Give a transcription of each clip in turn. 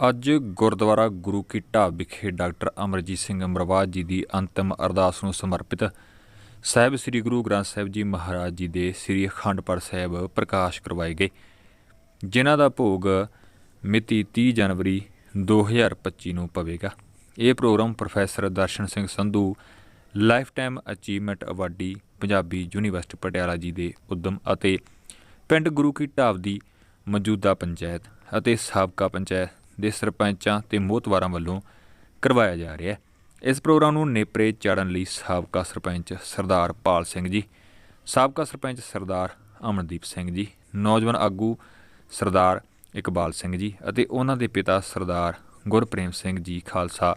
ਅੱਜ ਗੁਰਦੁਆਰਾ ਗੁਰੂ ਕੀ ਢਾਬ ਵਿਖੇ ਡਾਕਟਰ ਅਮਰਜੀਤ ਸਿੰਘ ਅਮਰਵਾਜ ਜੀ ਦੀ ਅੰਤਮ ਅਰਦਾਸ ਨੂੰ ਸਮਰਪਿਤ ਸਾਹਿਬ ਸ੍ਰੀ ਗੁਰੂ ਗ੍ਰੰਥ ਸਾਹਿਬ ਜੀ ਮਹਾਰਾਜ ਜੀ ਦੇ ਸ੍ਰੀ ਅਖੰਡ ਸਾਹਿਬ ਪ੍ਰਕਾਸ਼ ਕਰਵਾਏ ਗਏ, ਜਿਨ੍ਹਾਂ ਦਾ ਭੋਗ ਮਿਤੀ 30 ਜਨਵਰੀ 2025 ਨੂੰ ਪਵੇਗਾ। ਇਹ programme professor Darshan Singh Sandhu lifetime achievement awardee, Punjabi University Patiala ji ਦੇ ਉਦਮ ਅਤੇ ਪਿੰਡ ਗੁਰੂ ਕੀ ਢਾਬ ਦੀ ਮੌਜੂਦਾ ਪੰਚਾਇਤ ਅਤੇ ਸਾਬਕਾ ਪੰਚਾਇਤ ਦੇ ਸਰਪੰਚਾਂ ਤੇ ਮੋਹਤਵਾਰਾਂ ਵੱਲੋਂ ਕਰਵਾਇਆ ਜਾ ਰਿਹਾ ਹੈ। ਇਸ ਪ੍ਰੋਗਰਾਮ ਨੂੰ ਨੇਪਰੇ ਚਾੜਨ ਲਈ ਸਾਬਕਾ ਸਰਪੰਚ ਸਰਦਾਰ ਪਾਲ ਸਿੰਘ ਜੀ, ਸਾਬਕਾ ਸਰਪੰਚ ਸਰਦਾਰ ਅਮਨਦੀਪ ਸਿੰਘ ਜੀ, ਨੌਜਵਾਨ ਆਗੂ ਸਰਦਾਰ ਇਕਬਾਲ ਸਿੰਘ ਜੀ ਅਤੇ ਉਹਨਾਂ ਦੇ ਪਿਤਾ ਸਰਦਾਰ ਗੁਰਪ੍ਰੇਮ ਸਿੰਘ ਜੀ ਖਾਲਸਾ,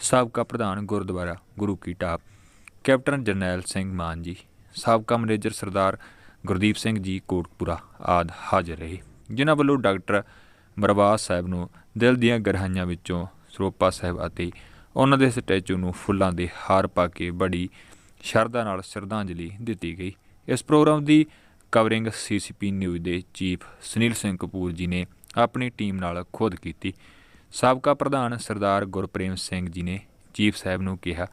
ਸਾਬਕਾ ਪ੍ਰਧਾਨ ਗੁਰਦੁਆਰਾ ਗੁਰੂ ਕੀ ਢਾਬ, ਕੈਪਟਨ ਜਰਨੈਲ ਸਿੰਘ ਮਾਨ ਜੀ, ਸਾਬਕਾ ਮੈਨੇਜਰ ਸਰਦਾਰ ਗੁਰਦੀਪ ਸਿੰਘ ਜੀ ਕੋਟਪੁਰਾ ਆਦ ਹਾਜ਼ਰ ਰਹੇ। ਜਿਨ੍ਹਾਂ ਵੱਲੋਂ ਡਾਕਟਰ ਮਰਵਾਸ ਸਾਹਿਬ ਨੂੰ ਦਿਲ ਦੀਆਂ ਗਹਿਰਾਈਆਂ ਵਿੱਚੋਂ ਸਰੋਪਾ ਸਾਹਿਬ ਅਤੇ ਉਹਨਾਂ ਦੇ ਸਟੈਚੂ ਨੂੰ ਫੁੱਲਾਂ ਦੇ ਹਾਰ ਪਾ ਕੇ ਬੜੀ ਸ਼ਰਧਾ ਨਾਲ ਸ਼ਰਧਾਂਜਲੀ ਦਿੱਤੀ ਗਈ। ਇਸ ਪ੍ਰੋਗਰਾਮ ਦੀ ਕਵਰਿੰਗ ਸੀਸੀਪੀ ਨਿਊਜ਼ ਦੇ ਚੀਫ ਸੁਨੀਲ ਸਿੰਘ ਕਪੂਰ ਜੀ ਨੇ ਆਪਣੀ ਟੀਮ ਨਾਲ ਖੁਦ ਕੀਤੀ। ਸਾਬਕਾ ਪ੍ਰਧਾਨ ਸਰਦਾਰ ਗੁਰਪ੍ਰੇਮ ਸਿੰਘ ਜੀ ਨੇ ਚੀਫ ਸਾਹਿਬ ਨੂੰ ਕਿਹਾ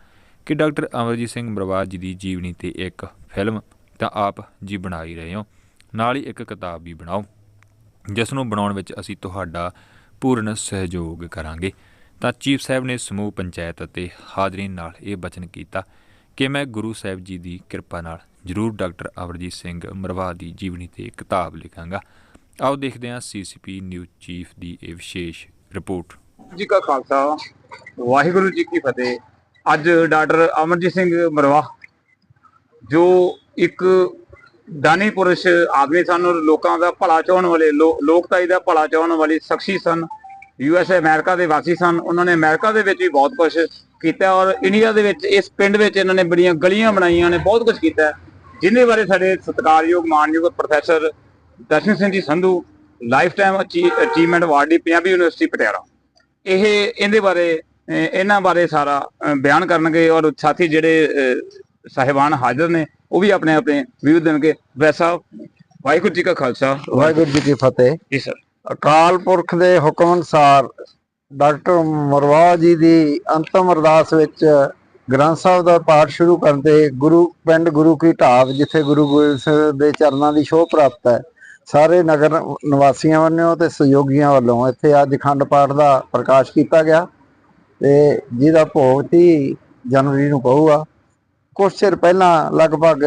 ਕਿ ਡਾਕਟਰ ਅਮਰਜੀਤ ਸਿੰਘ ਮਰਵਾਜ ਜੀ ਦੀ ਜੀਵਨੀ ਤੇ ਇੱਕ ਫਿਲਮ ਤਾਂ ਆਪ ਜੀ ਬਣਾ ਹੀ ਰਹੇ ਹੋ, ਨਾਲ ਹੀ ਇੱਕ ਕਿਤਾਬ ਵੀ ਬਣਾਓ। ਜਿਸ ਨੂੰ ਬਣਾਉਣ ਵਿੱਚ ਅਸੀਂ ਤੁਹਾਡਾ ਪੂਰਨ ਸਹਿਯੋਗ ਕਰਾਂਗੇ। ਤਾਂ ਚੀਫ ਸਾਹਿਬ ਨੇ ਸਮੂਹ, ਪੰਚਾਇਤ ਅਤੇ ਹਾਜ਼ਰੀਨ ਨਾਲ ਇਹ ਬਚਨ ਕੀਤਾ ਕਿ ਮੈਂ ਗੁਰੂ ਸਾਹਿਬ ਜੀ ਦੀ ਕਿਰਪਾ ਨਾਲ ਜ਼ਰੂਰ ਡਾਕਟਰ ਅਮਰਜੀਤ ਸਿੰਘ ਮਰਵਾ ਦੀ ਜੀਵਨੀ ਤੇ ਕਿਤਾਬ ਲਿਖਾਂਗਾ। ਆਓ ਦੇਖਦੇ ਹਾਂ ਸੀਸੀਪੀ ਨਿਊਜ਼ ਚੀਫ ਦੀ ਇਹ ਵਿਸ਼ੇਸ਼ ਰਿਪੋਰਟ। ਜੀ ਕਾ ਖਾਲਸਾ, ਵਾਹਿਗੁਰੂ ਜੀ ਕੀ ਫਤਿਹ। ਅੱਜ ਡਾਕਟਰ ਅਮਰਜੀਤ ਸਿੰਘ ਮਰਵਾ, ਜੋ ਇੱਕ ਦਾਨੀ ਪੁਰਸ਼ ਆਦਮੀ ਸਨ ਔਰ ਲੋਕਾਂ ਦਾ ਭਲਾ ਚਾਹਣ ਵਾਲੇ ਲੋ- ਲੋਕਤਾਈ ਦਾ ਭਲਾ ਚਾਹਣ ਵਾਲੇ ਸ਼ਖਸੀ ਸਨ। ਯੂ ਐਸ ਅਮਰੀਕਾ ਦੇ ਵਾਸੀ ਸਨ। ਉਹਨਾਂ ਨੇ ਅਮਰੀਕਾ ਦੇ ਵਿੱਚ ਵੀ ਬਹੁਤ ਕੁਝ ਕੀਤਾ ਔਰ ਇੰਡੀਆ ਦੇ ਵਿੱਚ, ਇਸ ਪਿੰਡ ਵਿੱਚ ਇਹਨਾਂ ਨੇ ਬੜੀਆਂ ਗਲੀਆਂ ਬਣਾਈਆਂ ਨੇ, ਬਹੁਤ ਕੁਝ ਕੀਤਾ। ਜਿੰਨੇ ਬਾਰੇ ਸਾਡੇ ਸਤਿਕਾਰਯੋਗ, ਮਾਨਯੋਗ professor Darshan Singh ji Sandhu lifetime achievement award ਦੀ ਪੰਜਾਬੀ ਯੂਨੀਵਰਸਿਟੀ ਪਟਿਆਲਾ। ਇਹ, ਇਹਦੇ ਬਾਰੇ ਇਹਨਾਂ ਬਾਰੇ ਸਾਰਾ ਬਿਆਨ ਕਰਨਗੇ ਔਰ ਸਾਥੀ ਜਿਹੜੇ ਸਾਹਿਬਾਨ ਹਾਜ਼ਰ ਨੇ ਉਹ ਵੀ ਆਪਣੇ ਆਪਣੇ ਵਿਊ ਦੇਣਗੇ ਵੈਸਾ ਵਾਹਿਗੁਰੂ ਜੀ ਕਾ ਖਾਲਸਾ। ਵਾਹਿਗੁਰੂ ਜੀ ਕੀ ਫਤਿਹ। ਜੀ ਸਰ। ਅਕਾਲ ਪੁਰਖ ਦੇ ਹੁਕਮ ਅਨੁਸਾਰ ਡਾਕਟਰ ਮਰਵਾ ਜੀ ਦੀ ਅੰਤਮ ਅਰਦਾਸ ਵਿੱਚ ਗ੍ਰੰਥ ਸਾਹਿਬ ਦਾ ਪਾਠ ਸ਼ੁਰੂ ਕਰਨ ਤੇ ਗੁਰੂ ਪਿੰਡ ਗੁਰੂ ਕੀ ਢਾਬ ਜਿੱਥੇ ਗੁਰੂ ਗੋਬਿੰਦ ਸਿੰਘ ਦੇ ਚਰਨਾਂ ਦੀ ਸ਼ੋਭ ਪ੍ਰਾਪਤ ਹੈ ਸਾਰੇ ਨਗਰ ਨਿਵਾਸੀਆਂ ਵੱਲੋਂ ਤੇ ਸਹਿਯੋਗੀਆਂ ਵੱਲੋਂ ਇੱਥੇ ਅੱਜ ਅਖੰਡ ਪਾਠ ਦਾ ਪ੍ਰਕਾਸ਼ ਕੀਤਾ ਗਿਆ ਤੇ ਜਿਹਦਾ ਭੋਗ 30 ਜਨਵਰੀ ਨੂੰ ਪਊਗਾ। ਕੁਝ ਚਿਰ ਪਹਿਲਾਂ ਲਗਭਗ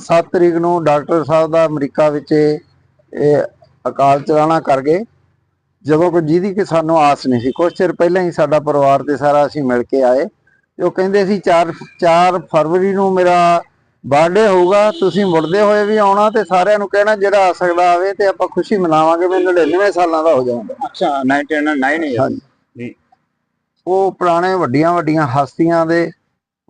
7 ਤਰੀਕ ਨੂੰ ਡਾਕਟਰ ਸਾਹਿਬ ਦਾ ਅਮਰੀਕਾ ਵਿੱਚ ਇਹ ਅਕਾਲ ਚਲਾਣਾ ਕਰ ਗਏ। ਜਦੋਂ ਕੋਈ ਜਿਹਦੀ ਕਿ ਸਾਨੂੰ ਆਸ ਨਹੀਂ ਸੀ। ਕੁਝ ਚਿਰ ਪਹਿਲਾਂ ਹੀ ਸਾਡਾ ਪਰਿਵਾਰ ਤੇ ਸਾਰਾ ਅਸੀਂ ਮਿਲ ਕੇ ਆਏ। ਤੇ ਉਹ ਕਹਿੰਦੇ ਸੀ 4 4 ਫਰਵਰੀ ਨੂੰ ਮੇਰਾ ਬਰਥਡੇ ਹੋਊਗਾ ਤੁਸੀਂ ਮੁੜਦੇ ਹੋਏ ਵੀ ਆਉਣਾ ਤੇ ਸਾਰਿਆਂ ਨੂੰ ਕਹਿਣਾ ਜਿਹੜਾ ਆ ਸਕਦਾ ਆਵੇ ਤੇ ਆਪਾਂ ਖੁਸ਼ੀ ਮਨਾਵਾਂਗੇ ਮੈਂ 99 ਸਾਲਾਂ ਦਾ ਹੋ ਜਾਵਾਂਗਾ ਅੱਛਾ 1999 ਹੈ ਹਾਂਜੀ। ਜੀ। ਉਹ ਪੁਰਾਣੇ ਵੱਡੀਆਂ ਵੱਡੀਆਂ ਹਸਤੀਆਂ ਦੇ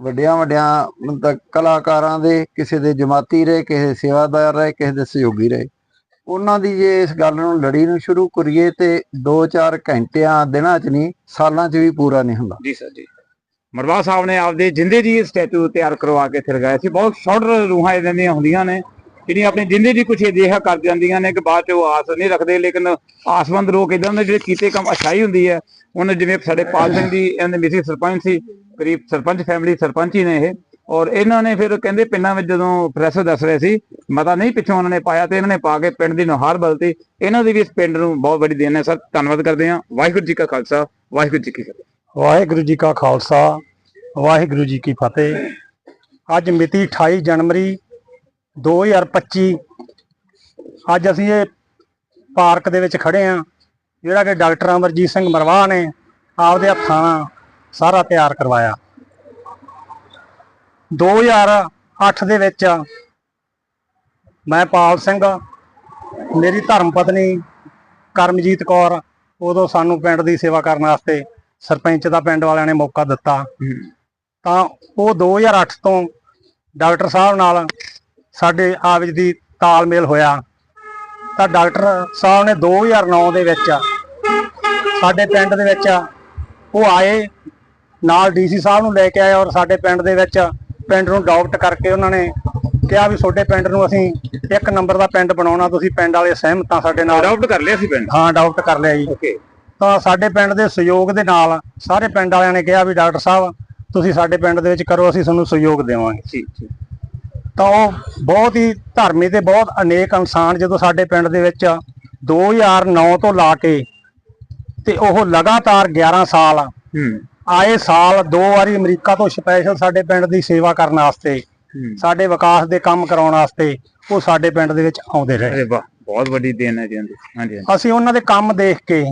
ਵੱਡਿਆਂ ਵੱਡਿਆਂ ਮਤਲਬ ਕਲਾਕਾਰਾਂ ਦੇ, ਕਿਸੇ ਦੇ ਜਮਾਤੀ ਰਹੇ, ਕਿਸੇ ਦੇ ਸੇਵਾਦਾਰ ਰਹੇ, ਕਿਸੇ ਦੇ ਸਹਿਯੋਗੀ ਰਹੇ। ਉਹਨਾਂ ਦੀ ਜੇ ਇਸ ਗੱਲ ਨੂੰ ਲੜੀ ਨੂੰ ਸ਼ੁਰੂ ਕਰੀਏ ਤੇ 2-4 ਘੰਟਿਆਂ, ਦਿਨਾਂ 'ਚ ਨਹੀਂ, ਸਾਲਾਂ 'ਚ ਵੀ ਪੂਰਾ ਨਹੀਂ ਹੁੰਦਾ। ਜੀ ਸਰ, ਜੀ। ਮਰਵਾ ਸਾਹਿਬ ਨੇ ਆਪਦੇ ਜਿੰਦੇ ਜੀ ਸਟੈਚੂ ਤਿਆਰ ਕਰਵਾ ਕੇ ਇੱਥੇ ਲਗਾਇਆ ਸੀ। ਬਹੁਤ ਸ਼ਾਰਟ ਰੂਹਾਂ ਇਹਨਾਂ ਦੀਆਂ ਹੁੰਦੀਆਂ ਨੇ। ਜਿਹੜੀਆਂ ਆਪਣੀ ਜਿੰਦੇ ਦੀ ਕੁਛ ਅਜਿਹਾ ਕਰ ਜਾਂਦੀਆਂ ਨੇ ਕਿ ਬਾਅਦ ਚ ਉਹ ਆਸ ਨਹੀਂ ਰੱਖਦੇ, ਲੇਕਿਨ ਆਸਵੰਦ ਲੋਕ ਇਦਾਂ ਦੇ ਜਿਹੜੇ ਕੀਤੇ ਕੰਮ ਅਛਾਈ ਹੁੰਦੀ ਹੈ। ਉਹਨੇ ਜਿਵੇਂ ਸਾਡੇ ਪਾਲ ਸਿੰਘ ਦੀ ਇਹਨਾਂ ਦੇ ਮਿਸੀ ਸਰਪੰਚ ਸੀ ਕਰੀਬ ਸਰਪੰਚ ਫੈਮਿਲੀ ਸਰਪੰਚ ਹੀ ਨੇ ਇਹ। ਔਰ ਇਹਨਾਂ ਨੇ ਫਿਰ ਕਹਿੰਦੇ ਪਿੰਡਾਂ ਵਿੱਚ ਜਦੋਂ ਪ੍ਰੈਸ ਦੱਸ ਰਹੇ ਸੀ, ਮਤਾ ਨਹੀਂ ਪਿੱਛੋਂ ਉਹਨਾਂ ਨੇ ਪਾਇਆ ਤੇ ਇਹਨਾਂ ਨੇ ਪਾ ਕੇ ਪਿੰਡ ਦੀ ਨੁਹਾਰ ਬਦਲਤੀ। ਇਹਨਾਂ ਦੀ ਵੀ ਇਸ ਪਿੰਡ ਨੂੰ ਬਹੁਤ ਵੱਡੀ ਦੇਣ ਹੈ। ਸਰ, ਧੰਨਵਾਦ ਕਰਦੇ ਹਾਂ। ਵਾਹਿਗੁਰੂ ਜੀ ਕਾ ਖਾਲਸਾ, ਵਾਹਿਗੁਰੂ ਜੀ ਕੀ ਫਤਿਹ। ਵਾਹਿਗੁਰੂ ਜੀ ਕਾ ਖਾਲਸਾ, ਵਾਹਿਗੁਰੂ ਜੀ ਕੀ ਫਤਿਹ। ਅੱਜ ਮਿਤੀ 28 ਜਨਵਰੀ 2025 ਅੱਜ ਅਸੀਂ ਇਹ ਪਾਰਕ ਦੇ ਵਿੱਚ ਖੜੇ ਆ ਜਿਹੜਾ ਕਿ ਡਾਕਟਰ ਅਮਰਜੀਤ ਸਿੰਘ ਮਰਵਾਹ ਨੇ, ਆਪਦੇ ਹੱਥਾਂ ਨਾਲ। ਸਾਰਾ ਤਿਆਰ ਕਰਵਾਇਆ। 2008 ਦੇ ਵਿੱਚ ਮੈਂ ਪਾਲ ਸਿੰਘ ਮੇਰੀ ਧਰਮ ਪਤਨੀ ਕਰਮਜੀਤ ਕੌਰ ਉਦੋਂ ਸਾਨੂੰ ਪਿੰਡ ਦੀ ਸੇਵਾ ਕਰਨ ਵਾਸਤੇ ਸਰਪੰਚ ਦਾ ਪਿੰਡ ਵਾਲਿਆਂ ਨੇ ਮੌਕਾ ਦਿੱਤਾ। ਤਾਂ ਉਹ 2008 ਤੋਂ ਡਾਕਟਰ ਸਾਹਿਬ ਨਾਲ ਸਾਡੇ ਆਪਸ ਦੀ ਤਾਲਮੇਲ ਹੋਇਆ। ਤਾਂ ਡਾਕਟਰ ਸਾਹਿਬ ਨੇ 2009 ਦੇ ਵਿੱਚ ਸਾਡੇ ਪਿੰਡ ਦੇ ਵਿੱਚ ਉਹ ਆਏ ਨਾਲ ਡੀਸੀ ਸਾਹਿਬ ਨੂੰ ਲੈ ਕੇ ਆਏ ਔਰ ਸਾਡੇ ਪਿੰਡ ਦੇ ਵਿੱਚ ਪਿੰਡ ਨੂੰ ਅਡਾਪਟ ਕਰਕੇ ਉਹਨਾਂ ਨੇ ਕਿਹਾ ਵੀ ਤੁਹਾਡੇ ਪਿੰਡ ਨੂੰ ਅਸੀਂ ਇੱਕ ਨੰਬਰ ਦਾ ਪਿੰਡ ਬਣਾਉਣਾ ਤੁਸੀਂ ਪਿੰਡ ਵਾਲੇ ਸਹਿਮਤ ਸਾਡੇ ਨਾਲ। ਅਡਾਪਟ ਕਰ ਲਿਆ ਸੀ ਪਿੰਡ? ਹਾਂ ਅਡਾਪਟ ਕਰ ਲਿਆ ਜੀ। ਓਕੇ ਤਾਂ ਸਾਡੇ ਪਿੰਡ ਦੇ ਸਹਿਯੋਗ ਦੇ ਨਾਲ ਸਾਰੇ ਪਿੰਡ ਵਾਲਿਆਂ ਨੇ ਕਿਹਾ ਵੀ ਡਾਕਟਰ ਸਾਹਿਬ ਤੁਸੀਂ ਸਾਡੇ ਪਿੰਡ ਦੇ ਵਿੱਚ ਕਰੋ ਅਸੀਂ ਤੁਹਾਨੂੰ ਸਹਿਯੋਗ ਦੇਵਾਂਗੇ। ਠੀਕ ਠੀਕ। ਤਾਂ ਉਹ ਬਹੁਤ ਹੀ ਧਰਮੀ ਤੇ ਬਹੁਤ ਅਨੇਕ ਇਨਸਾਨ ਜਦੋਂ ਸਾਡੇ ਪਿੰਡ ਦੇ ਵਿੱਚ 2009 ਤੋਂ ਲਾ ਕੇ ਤੇ ਉਹ ਲਗਾਤਾਰ 11 ਸਾਲ ਹੂੰ। ਆਏ ਸਾਲ ਦੋ ਵਾਰੀ ਅਮਰੀਕਾ ਤੋਂ ਸਪੈਸ਼ਲ ਸਾਡੇ ਪਿੰਡ ਦੀ ਸੇਵਾ ਕਰਨ ਵਾਸਤੇ ਸਾਡੇ ਵਿਕਾਸ ਦੇ ਕੰਮ ਕਰਾਉਣ ਵਾਸਤੇ ਉਹ ਸਾਡੇ ਪਿੰਡ ਦੇ ਵਿੱਚ ਆਉਂਦੇ ਰਹੇ। ਅਰੇ ਵਾਹ ਬਹੁਤ ਵੱਡੀ ਦੇਣ ਹੈ ਜੀ ਹਾਂਜੀ। ਅਸੀਂ ਉਹਨਾਂ ਦੇ ਕੰਮ ਦੇਖ ਕੇ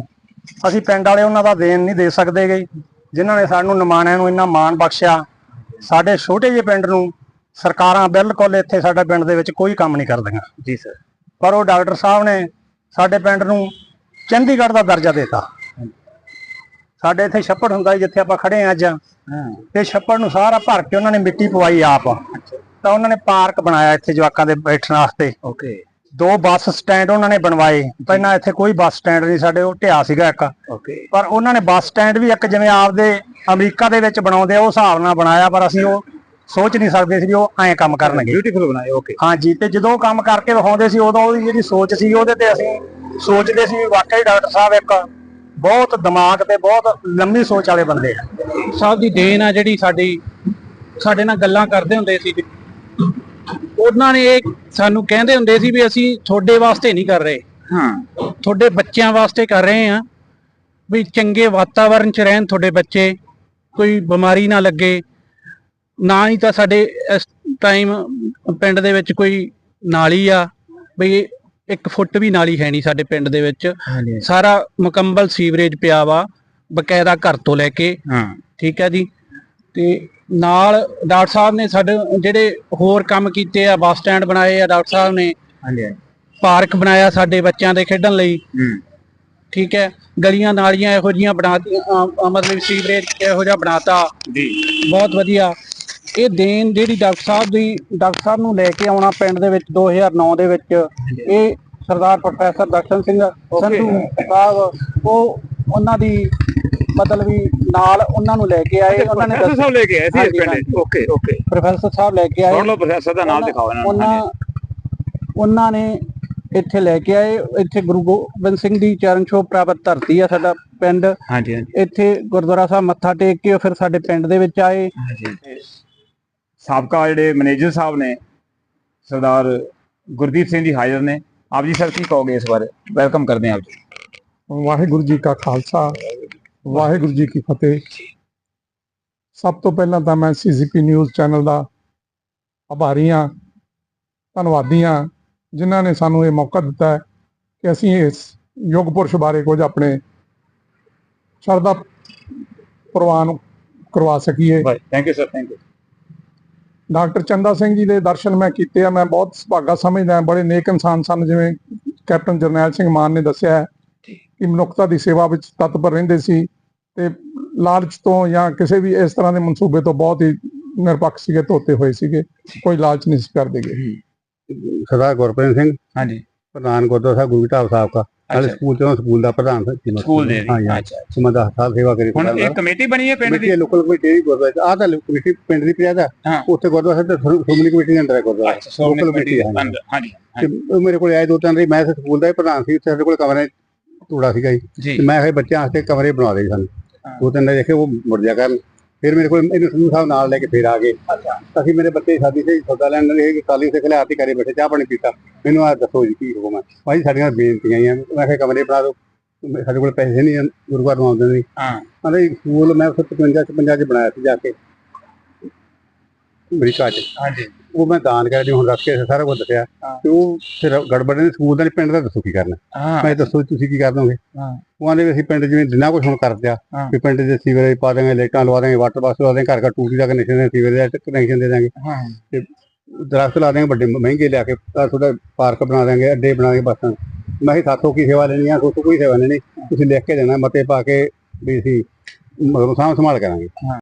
ਅਸੀਂ ਪਿੰਡ ਵਾਲੇ ਉਹਨਾਂ ਦਾ ਦੇਣ ਨਹੀਂ ਦੇ ਸਕਦੇਗੇ ਜਿਨ੍ਹਾਂ ਨੇ ਸਾਨੂੰ ਨਿਮਾਣਿਆਂ ਨੂੰ ਇੰਨਾ ਮਾਣ ਬਖਸ਼ਿਆ ਸਾਡੇ ਛੋਟੇ ਜਿਹੇ ਪਿੰਡ ਨੂੰ ਸਰਕਾਰਾਂ ਬਿਲਕੁਲ ਇੱਥੇ ਸਾਡੇ ਪਿੰਡ ਦੇ ਵਿੱਚ ਕੋਈ ਕੰਮ ਨਹੀਂ ਕਰਦੀਆਂ। ਜੀ ਸਰ। ਪਰ ਉਹ ਡਾਕਟਰ ਸਾਹਿਬ ਨੇ ਸਾਡੇ ਪਿੰਡ ਨੂੰ ਚੰਡੀਗੜ੍ਹ ਦਾ ਦਰਜਾ ਦਿੱਤਾ। ਸਾਡੇ ਇੱਥੇ ਛੱਪੜ ਹੁੰਦਾ ਸੀ ਜਿੱਥੇ ਆਪਾਂ ਖੜੇ ਹਾਂ ਅੱਜ। ਤੇ ਛੱਪੜ ਨੂੰ ਸਾਰਾ ਭਰ ਕੇ ਉਹਨਾਂ ਨੇ ਮਿੱਟੀ ਪਵਾਈ ਆਪ। ਤਾਂ ਉਹਨਾਂ ਨੇ ਪਾਰਕ ਬਣਾਇਆ ਇੱਥੇ ਜਵਾਕਾਂ ਦੇ ਬੈਠਣ ਵਾਸਤੇ। ਓਕੇ। ਦੋ ਬੱਸ ਸਟੈਂਡ ਉਹਨਾਂ ਨੇ ਬਣਵਾਏ। ਪਹਿਲਾਂ ਇੱਥੇ ਕੋਈ ਬੱਸ ਸਟੈਂਡ ਨਹੀਂ ਸਾਡੇ ਉਹ ਢਿਆ ਸੀਗਾ ਇੱਕ। ਪਰ ਉਹਨਾਂ ਨੇ ਬੱਸ ਸਟੈਂਡ ਵੀ ਇੱਕ ਜਿਵੇਂ ਆਪਦੇ ਅਮਰੀਕਾ ਦੇ ਵਿੱਚ ਬਣਾਉਂਦੇ ਆ ਉਹ ਹਿਸਾਬ ਨਾਲ ਬਣਾਇਆ ਪਰ ਅਸੀਂ ਉਹ ਸੋਚ ਨਹੀਂ ਸਕਦੇ ਸੀ ਵੀ ਉਹ ਐਂ ਕੰਮ ਕਰਨਗੇ। ਬਿਊਟੀਫੁਲ ਬਣਾਏ ਓਕੇ। ਹਾਂਜੀ ਤੇ ਜਦੋਂ ਉਹ ਕੰਮ ਕਰਕੇ ਵਿਖਾਉਂਦੇ ਸੀ ਉਦੋਂ ਉਹਦੀ ਜਿਹੜੀ ਸੋਚ ਸੀ ਉਹਦੇ ਤੇ ਅਸੀਂ ਸੋਚਦੇ ਸੀ ਵੀ ਵਾਕਈ ਡਾਕਟਰ ਸਾਹਿਬ ਇੱਕ ਬਹੁਤ ਦਿਮਾਗ ਤੇ ਬਹੁਤ ਲੰਮੀ ਸੋਚ ਵਾਲੇ ਬੰਦੇ ਆ। ਸਾਹਿਬ ਦੀ ਦੇਣ ਆ ਜਿਹੜੀ ਸਾਡੀ ਸਾਡੇ ਨਾਲ ਗੱਲਾਂ ਕਰਦੇ ਹੁੰਦੇ ਸੀ। ਉਹਨਾਂ ਨੇ ਇਹ ਸਾਨੂੰ ਕਹਿੰਦੇ ਹੁੰਦੇ ਸੀ ਵੀ ਅਸੀਂ ਤੁਹਾਡੇ ਵਾਸਤੇ ਨਹੀਂ ਕਰ ਰਹੇ। ਹਾਂ। ਤੁਹਾਡੇ ਬੱਚਿਆਂ ਵਾਸਤੇ ਕਰ ਰਹੇ ਆ ਵੀ ਚੰਗੇ ਵਾਤਾਵਰਣ 'ਚ ਰਹਿਣ ਤੁਹਾਡੇ ਬੱਚੇ ਕੋਈ ਬਿਮਾਰੀ ਨਾ ਲੱਗੇ। ਨਾ ਹੀ ਤਾਂ ਸਾਡੇ ਇਸ ਟਾਈਮ ਪਿੰਡ ਦੇ ਵਿੱਚ ਕੋਈ ਨਾਲੀ ਆ ਵੀ ਇੱਕ ਫੁੱਟ ਵੀ ਨਾਲੀ ਹੈ ਨਹੀਂ ਸਾਡੇ ਪਿੰਡ ਦੇ ਵਿੱਚ। ਹਾਂਜੀ। ਸਾਰਾ ਮੁਕੰਮਲ ਸੀਵਰੇਜ ਪਿਆ ਵਾ ਬਕਾਇਦਾ ਘਰ ਤੋਂ ਲੈ ਕੇ। ਹਾਂ। ਠੀਕ ਹੈ ਜੀ। ਤੇ ਨਾਲ ਡਾਕਟਰ ਸਾਹਿਬ ਨੇ ਸਾਡੇ ਜਿਹੜੇ ਹੋਰ ਕੰਮ ਕੀਤੇ ਆ ਬੱਸ ਸਟੈਂਡ ਬਣਾਏ ਆ ਡਾਕਟਰ ਸਾਹਿਬ ਨੇ। ਹਾਂਜੀ। ਹਾਂਜੀ। ਪਾਰਕ ਬਣਾਇਆ ਸਾਡੇ ਬੱਚਿਆਂ ਦੇ ਖੇਡਣ ਲਈ। ਹੂੰ। ਠੀਕ ਹੈ। ਗਲੀਆਂ ਨਾਲੀਆਂ ਇਹੋ ਜੀਆਂ ਬਣਾਤੀਆਂ ਅ, ਅ, ਮਤਲਬ ਸੀਵਰੇਜ ਇਹੋ ਜਿਹਾ ਬਣਾਤਾ। ਜੀ। ਬਹੁਤ ਵਧੀਆ। ਇਹ ਦੇਣ ਜਿਹੜੀ ਡਾਕਟਰ ਸਾਹਿਬ ਦੀ ਡਾਕਟਰ ਸਾਹਿਬ ਨੂੰ ਲੈ ਕੇ ਆਉਣਾ ਪਿੰਡ ਦੇ ਵਿੱਚ 2009 ਦੇ ਵਿੱਚ ਇਹ ਸਰਦਾਰ ਪ੍ਰੋਫੈਸਰ ਦਰਸ਼ਨ ਸਿੰਘ ਸੰਧੂ ਸਾਹਿਬ ਉਹ ਉਹਨਾਂ ਦੀ ਮਤਲਬ ਵੀ ਨਾਲ ਉਹਨਾਂ ਨੂੰ ਲੈ ਕੇ ਆਏ ਉਹਨਾਂ ਨੇ ਪ੍ਰੋਫੈਸਰ ਸਾਹਿਬ ਲੈ ਕੇ ਆਏ ਸੀ ਇਸ ਪਿੰਡ। ਓਕੇ ਓਕੇ ਪ੍ਰੋਫੈਸਰ ਸਾਹਿਬ ਲੈ ਕੇ ਆਏ। ਸੁਣ ਲਓ ਪ੍ਰੋਫੈਸਰ ਦਾ ਨਾਮ ਦਿਖਾਓ ਇਹਨਾਂ ਨੂੰ। ਉਹਨਾਂ। ਉਹਨਾਂ ਨੇ ਇੱਥੇ ਲੈ ਕੇ ਆਏ ਇੱਥੇ ਗੁਰੂ ਗੋਬਿੰਦ ਸਿੰਘ ਦੀ ਚਰਨ ਛੋਹ ਪ੍ਰਾਪਤ ਧਰਤੀ ਆ ਸਾਡਾ ਪਿੰਡ। ਹਾਂਜੀ ਹਾਂਜੀ। ਇੱਥੇ ਗੁਰਦੁਆਰਾ ਸਾਹਿਬ ਮੱਥਾ ਟੇਕ ਕੇ ਫਿਰ ਸਾਡੇ ਪਿੰਡ ਦੇ ਵਿੱਚ ਆਏ। ਹਾਂਜੀ। ਸਾਬਕਾ ਜਿਹੜੇ ਮੈਨੇਜਰ ਸਾਹਿਬ ਨੇ ਸਰਦਾਰ ਗੁਰਦੀਪ ਸਿੰਘ ਜੀ ਹਾਜ਼ਰ ਨੇ। ਆਪ ਜੀ ਸਰ ਕੀ ਕਹੋਗੇ ਇਸ ਬਾਰੇ? ਵੈਲਕਮ ਕਰਦੇ ਆਪ ਜੀ। ਵਾਹਿਗੁਰੂ ਜੀ ਕਾ ਖਾਲਸਾ ਵਾਹਿਗੁਰੂ ਜੀ ਕੀ ਫਤਿਹ। ਸਭ ਤੋਂ ਪਹਿਲਾਂ ਤਾਂ ਮੈਂ ਸੀਸੀਪੀ ਨਿਊਜ਼ ਚੈਨਲ ਦਾ ਆਭਾਰੀ ਹਾਂ ਧੰਨਵਾਦੀ ਹਾਂ ਜਿਨ੍ਹਾਂ ਨੇ ਸਾਨੂੰ ਇਹ ਮੌਕਾ ਦਿੱਤਾ ਹੈ ਕਿ ਅਸੀਂ ਇਸ ਯੁੱਗ ਪੁਰਸ਼ ਬਾਰੇ ਕੁਝ ਆਪਣੇ ਸ਼ਰਧਾ ਪ੍ਰਵਾਨ ਕਰਵਾ ਸਕੀਏ। Thank you sir thank you doctor Chanda Singh ji ਦੇ ਦਰਸ਼ਨ ਮੈਂ ਕੀਤੇ ਆ ਮੈਂ ਬਹੁਤ ਸੁਭਾਗਾ ਸਮਝਦਾ ਬੜੇ ਨੇਕ ਇਨਸਾਨ ਸਨ ਜਿਵੇਂ ਕੈਪਟਨ ਜਰਨੈਲ ਸਿੰਘ ਮਾਨ ਨੇ ਦੱਸਿਆ ਹੈ ਕਿ ਮਨੁੱਖਤਾ ਦੀ ਸੇਵਾ ਵਿੱਚ ਤਤਪਰ ਰਹਿੰਦੇ ਸੀ ਤੇ ਲਾਲਚ ਤੋਂ ਜਾਂ ਕਿਸੇ ਵੀ ਇਸ ਤਰ੍ਹਾਂ ਦੇ ਮਨਸੂਬੇ ਤੋਂ ਬਹੁਤ ਹੀ ਨਿਰਪੱਖ ਸੀਗੇ ਧੋਤੇ ਹੋਏ ਸੀਗੇ ਕੋਈ ਲਾਲਚ ਨਹੀਂ ਸੀ ਕਰਦੇਗੇ ਸਰਦਾਰ ਗੁਰਪ੍ਰੀਤ ਸਿੰਘ ਹਾਂਜੀ। ਪ੍ਰਧਾਨ ਗੁਰਦੁਆਰਾ ਸਾਹਿਬ ਗੁਰੂ ਢਾਬ ਸਾਹਿਬ ਦਾ ਨਾਲੇ। ਸਕੂਲ ਤੋਂ ਸਕੂਲ ਦਾ ਪ੍ਰਧਾਨ ਸੀ। ਸਕੂਲ ਦੇ ਹਾਂ ਅੱਛਾ ਮੈਂ 10 ਸਾਲ ਸੇਵਾ ਕਰੀ ਹੁਣ ਇੱਕ ਕਮੇਟੀ ਬਣੀ ਹੈ ਪਿੰਡ ਦੀ? ਲੋਕਲ ਕਮੇਟੀ ਵੀ ਗੁਰਦੁਆਰਾ ਆ ਤਾਂ ਕਮੇਟੀ ਪਿੰਡ ਦੀ ਪਿਆ ਦਾ ਹਾਂ। ਉੱਥੇ ਗੁਰਦੁਆਰਾ ਸਾਹਿਬ ਸ਼੍ਰੋਮਣੀ ਕਮੇਟੀ ਦੇ ਅੰਦਰ ਹੈ ਗੁਰਦੁਆਰਾ। ਸੋਮਨੀ local ਕਮੇਟੀ ਹੈ। ਹਾਂਜੀ ਤੇ ਮੇਰੇ ਕੋਲ ਆਏ ਦੋ ਤਿੰਨ ਵਾਰੀ ਮੈਂ ਸਕੂਲ ਦਾ ਹੀ ਪ੍ਰਧਾਨ ਸੀ ਉੱਥੇ ਸਾਡੇ ਕੋਲ ਕਮਰੇ ਟੂੜਾ ਸੀਗਾ ਜੀ। ਮੈਂ ਇਹ ਬੱਚਿਆਂ ਵਾਸਤੇ ਕਮਰੇ ਬਣਾ ਦੇ ਸਨ। ਦੋ ਤਿੰਨ ਦੇਖੇ ਉਹ ਮੁੜ ਜਾ ਕਰਨ ਫਿਰ ਮੇਰੇ ਕੋਲ ਇਹਨੂੰ ਸੰਧੂ ਸਾਹਿਬ ਨਾਲ ਲੈ ਕੇ ਫਿਰ ਆ ਗਏ। ਅਸੀਂ ਮੇਰੇ ਬੱਚੇ ਦੀ ਸ਼ਾਦੀ ਤੇ ਸੌਦਾ ਲੈਣ ਦੇ ਕਿ ਕਾਲੀ ਸਿੱਖ ਲਿਆ ਘਰੇ ਬੈਠੇ ਚਾਹ ਪਾਣੀ ਪੀਤਾ। ਮੈਨੂੰ ਆ ਦੱਸੋ ਜੀ ਕੀ ਹੁਕਮ ਹੈ ਭਾਈ ਸਾਡੀਆਂ ਬੇਨਤੀਆਂ ਆ ਮੈਂ ਕਿਹਾ ਕਮਰੇ ਬਣਾ ਦਿਓ। ਸਾਡੇ ਕੋਲ ਪੈਸੇ ਨਹੀਂ ਗੁਰੂ ਘਰ ਨੂੰ ਆਉਂਦੇ ਨਹੀਂ। ਹਾਂ। ਕਹਿੰਦੇ ਸਕੂਲ ਮੈਂ 55 56 ਚ ਬਣਾਇਆ ਸੀ ਜਾ ਕੇ। ਅਮਰੀਕਾ ਚ। ਹਾਂਜੀ। ਉਹ ਮੈਂ ਦਾਨ ਕਰ ਹੁਣ ਰੱਖ ਕੇ ਸਾਰਾ ਕੁਝ ਦੱਸਿਆ। ਤੇ ਉਹ ਫਿਰ ਗੜਬੜ ਨੇ ਸਕੂਲ ਦਾ ਪਿੰਡ ਦਾ ਦੱਸੋ ਕੀ ਕਰਨਾ। ਹਾਂ। ਮੈਂ ਦੱਸੋ ਤੁਸੀਂ ਕੀ ਕਰ ਦੋਗੇ? ਹਾਂ। ਉਹ ਵੀ ਅਸੀਂ ਪਿੰਡ ਜਿਵੇਂ ਜਿੰਨਾ ਕੁਝ ਹੁਣ ਕਰ ਦਿਆ ਹਾਂ। ਵੀ ਪਿੰਡ ਦੇ ਸੀਵਰੇਜ ਪਾ ਦਾਂਗੇ ਲਾਈਟਾਂ ਲਵਾ ਦਾਂਗੇ ਵਾਟਰ ਬਾਕਸ ਲਵਾ ਦਾਂਗੇ ਘਰ ਘਰ ਟੂਟੀ ਦਾ ਕਨੈਕਸ਼ਨ ਦੇ ਸੀਵਰੇਜ ਦਾ ਕਨੈਕਸ਼ਨ ਦੇ ਦਾਂਗੇ ਹਾਂ। ਦਰਖਤ ਲਾ ਦਾਂਗੇ ਵੱਡੇ ਮਹਿੰਗੇ ਲਿਆ ਕੇ ਤਾਂ ਤੁਹਾਡਾ ਪਾਰਕ ਬਣਾ ਦਾਂਗੇ ਅੱਡੇ ਬਣਾ ਕੇ ਬਸਾਂ ਮੈਂ ਕਿਹਾ ਸਾਥੋਂ ਕੀ ਸੇਵਾ ਲੈਣੀ ਆ? ਸੋਥੋਂ ਕੋਈ ਸੇਵਾ ਲੈਣੀ ਤੁਸੀਂ ਲਿਖ ਕੇ ਦੇਣਾ ਮਤੇ ਪਾ ਕੇ ਵੀ ਅਸੀਂ ਮਗਰੋਂ ਸਾਂਭ ਸੰਭਾਲ ਕਰਾਂਗੇ